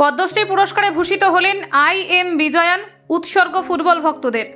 পদ্মশ্রী পুরস্কারে ভূষিত হলেন আই এম বিজয়ান, উৎসর্গ ফুটবল ভক্তদের।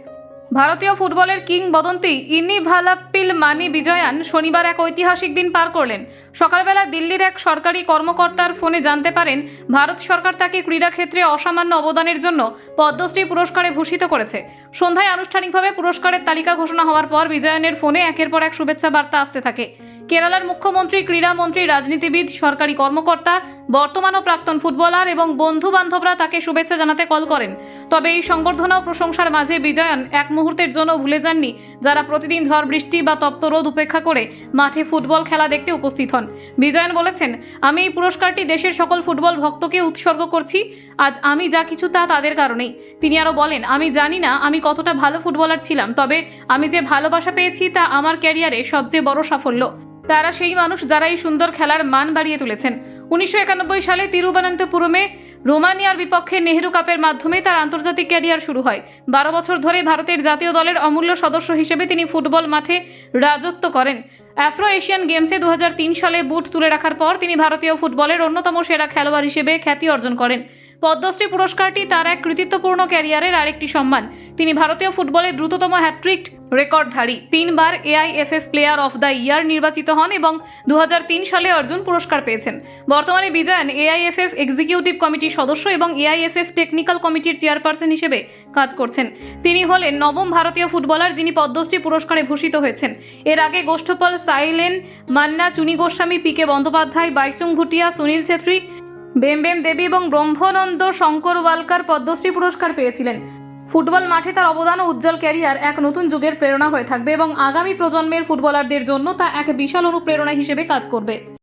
ভারতীয় ফুটবলের কিংবদন্তি ইনি ভালাপ্পিল মানি বিজয়ান শনিবার এক ঐতিহাসিক দিন পার করলেন। সকালবেলা দিল্লির এক সরকারি কর্মকর্তার ফোনে জানতে পারেন, ভারত সরকার তাকে ক্রীড়াক্ষেত্রে অসামান্য অবদানের জন্য পদ্মশ্রী পুরস্কারে ভূষিত করেছে। সন্ধ্যায় আনুষ্ঠানিকভাবে পুরস্কারের তালিকা ঘোষণা হওয়ার পর বিজয়ানের ফোনে একের পর এক শুভেচ্ছা বার্তা আসতে থাকে। কেরালার মুখ্যমন্ত্রী ক্রীড়ামন্ত্রী রাজনীতিবিদ, সরকারি কর্মকর্তা বর্তমান ও প্রাক্তন ফুটবলার এবং বন্ধু বান্ধবরা তাকে শুভেচ্ছা জানাতে কল করেন। তবে এই সংবর্ধনা ও প্রশংসার মাঝে বিজয়ান এক মুহূর্তের জন্য ভুলে যাননি, যারা প্রতিদিন ঝড়, বৃষ্টি বা তপ্ত রোদ উপেক্ষা করে মাঠে ফুটবল খেলা দেখতে উপস্থিত হন। বিজয়ান বলেছেন, আমি এই পুরস্কারটি দেশের সকল ফুটবল ভক্তকে উৎসর্গ করছি। আজ আমি যা কিছু তা তাদের কারণেই। তিনি আরও বলেন, আমি জানি না আমি কতটা ভালো ফুটবলার ছিলাম, তবে আমি যে ভালোবাসা পেয়েছি তা আমার ক্যারিয়ারে সবচেয়ে বড় সাফল্য। তারা সেই মানুষ যারা এই সুন্দর খেলার মান বাড়িয়ে তুলেছেন। উনিশশো একানব্বই সালে তিরুবনন্তপুরমে রোমানিয়ার বিপক্ষে নেহেরু কাপের মাধ্যমে তার আন্তর্জাতিক ক্যারিয়ার শুরু হয়। বারো বছর ধরে ভারতের জাতীয় দলের অমূল্য সদস্য হিসেবে তিনি ফুটবল মাঠে রাজত্ব করেন। অ্যাফ্রো এশিয়ান গেমসে দু হাজার তিন সালে বুট তুলে রাখার পর তিনি ভারতীয় ফুটবলের অন্যতম সেরা খেলোয়াড় হিসেবে খ্যাতি অর্জন করেন। পদ্মশ্রী পুরস্কারটি তার এক কৃতিত্বপূর্ণ ক্যারিয়ারের আরেকটি সম্মান। তিনি ভারতীয় ফুটবলে দ্রুততম হ্যাট্রিক রেকর্ডধারী, তিনবার AIFF player of the year নির্বাচিত হন এবং দু হাজার তিন সালে অর্জুন পুরস্কার পেয়েছেন। বর্তমানে বিজয়ন এআইএফএফ এক্সিকিউটিভ কমিটির সদস্য এবং এআইএফএফ টেকনিক্যাল কমিটির চেয়ারপারসন হিসেবে কাজ করছেন। তিনি হলেন নবম ভারতীয় ফুটবলার যিনি পদ্মশ্রী পুরস্কারে ভূষিত হয়েছেন। এর আগে গোষ্ঠপল সাইলেন মান্না, চুনি গোস্বামী, পি কে বন্দ্যোপাধ্যায়, বাইচুং ভুটিয়া, সুনীল ছেত্রী বেমবেম দেবী এবং ব্রহ্মনন্দ শঙ্কর ওয়ালকার পদ্মশ্রী পুরস্কার পেয়েছিলেন। ফুটবল মাঠে তার অবদান ও উজ্জ্বল ক্যারিয়ার এক নতুন যুগের প্রেরণা হয়ে থাকবে এবং আগামী প্রজন্মের ফুটবলারদের জন্য তা এক বিশাল অনুপ্রেরণা হিসেবে কাজ করবে।